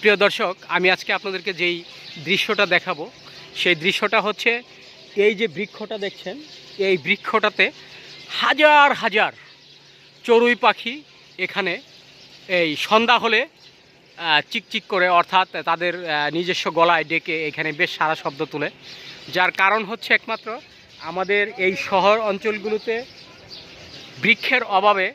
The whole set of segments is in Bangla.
প্রিয় দর্শক, আমি আজকে আপনাদেরকে যেই দৃশ্যটা দেখাবো, সেই দৃশ্যটা হচ্ছে এই যে বৃক্ষটা দেখছেন, এই বৃক্ষটাতে হাজার হাজার চড়ুই পাখি এখানে এই সন্ধ্যা হলে চিকচিক করে অর্থাৎ তাদের নিজস্ব গলায় ডেকে এখানে বেশ সারা শব্দ তুলে। যার কারণ হচ্ছে একমাত্র আমাদের এই শহর অঞ্চলগুলোতে বৃক্ষের অভাবে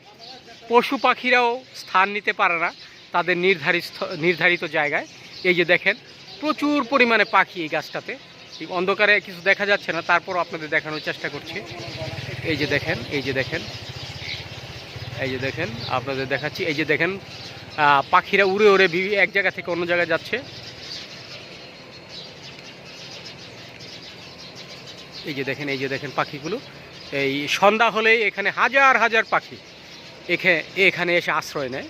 পশু পাখিরাও স্থান নিতে পারে না। তাদের নির্ধারিত নির্ধারিত জায়গায়। এই যে দেখেন, প্রচুর পরিমাণে পাখি এই গাছটাতে। অন্ধকারে কিছু দেখা যাচ্ছে না তারপরও আপনাদের দেখানোর চেষ্টা করছি। এই যে দেখেন, এই যে দেখেন, এই যে দেখেন, আপনাদের দেখাচ্ছি। এই যে দেখেন পাখিরা উড়ে উড়ে এক জায়গা থেকে অন্য জায়গায় যাচ্ছে। এই যে দেখেন, এই যে দেখেন পাখিগুলো। এই সন্ধ্যা হলেই এখানে হাজার হাজার পাখি এখে এখানে এসে আশ্রয় নেয়।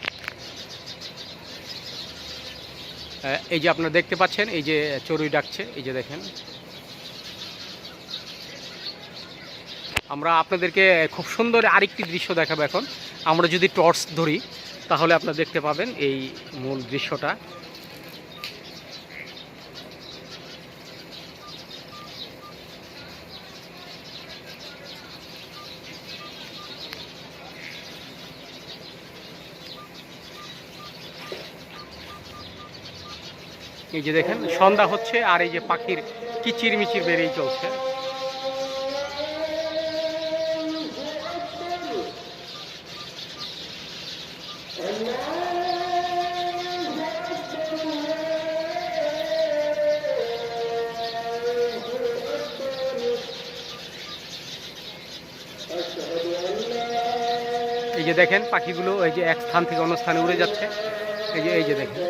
এই যে আপনারা দেখতে পাচ্ছেন, এই যে চড়ুই ডাকছে, এই যে দেখেন। আমরা আপনাদেরকে খুব সুন্দর আরেকটি দৃশ্য দেখাবো এখন। আমরা যদি টর্চ ধরি, তাহলে আপনারা দেখতে পাবেন এই মূল দৃশ্যটা। এই যে দেখেন, সন্ধ্যা হচ্ছে আর এই যে পাখির কিচির মিচির বেরিয়ে চলছে। এই যে দেখেন, পাখিগুলো এই যে এক স্থান থেকে অন্য স্থানে উড়ে যাচ্ছে। এই যে এই যে দেখেন।